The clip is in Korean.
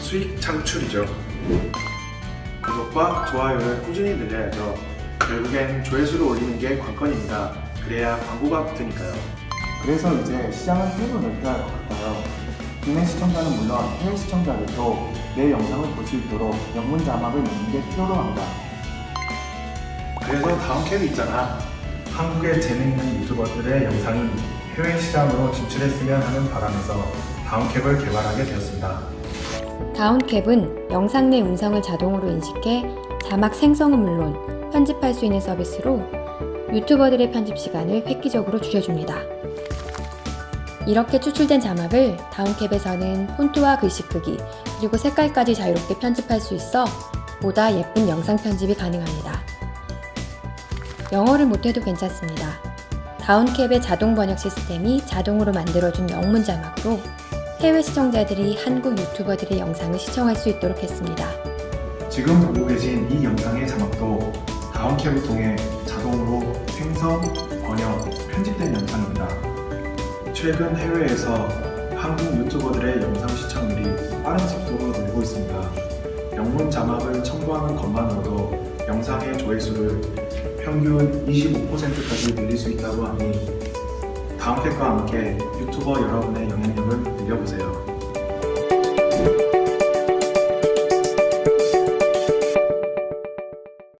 수익 창출이죠. 구독과 좋아요를 꾸준히 늘려야죠. 결국엔 조회수를 올리는 게 관건입니다. 그래야 광고가 붙으니까요. 그래서 이제 시장은 계속 넓혀야 할 것 같아요. 국내 시청자는 물론 해외 시청자들도 내 영상을 볼 수 있도록 영문 자막을 넣는 게 필요로 합니다. 그래서 다음 캡이 있잖아. 한국의 재능 있는 유튜버들의 영상이 해외 시장으로 진출했으면 하는 바람에서 다음 캡을 개발하게 되었습니다. 다운캡은 영상 내 음성을 자동으로 인식해 자막 생성은 물론 편집할 수 있는 서비스로 유튜버들의 편집 시간을 획기적으로 줄여줍니다. 이렇게 추출된 자막을 다운캡에서는 폰트와 글씨 크기, 그리고 색깔까지 자유롭게 편집할 수 있어 보다 예쁜 영상 편집이 가능합니다. 영어를 못해도 괜찮습니다. 다운캡의 자동 번역 시스템이 자동으로 만들어준 영문 자막으로 해외 시청자들이 한국 유튜버들의 영상을 시청할 수 있도록 했습니다. 지금 보고 계신 이 영상의 자막도 다운캡을 통해 자동으로 생성, 번역, 편집된 영상입니다. 최근 해외에서 한국 유튜버들의 영상 시청률이 빠른 속도로 늘고 있습니다. 영문 자막을 첨부하는 것만으로도 영상의 조회수를 평균 25%까지 늘릴 수 있다고 하니 다운캡과 함께 유튜버 여러분의 영향력을 늘려보세요.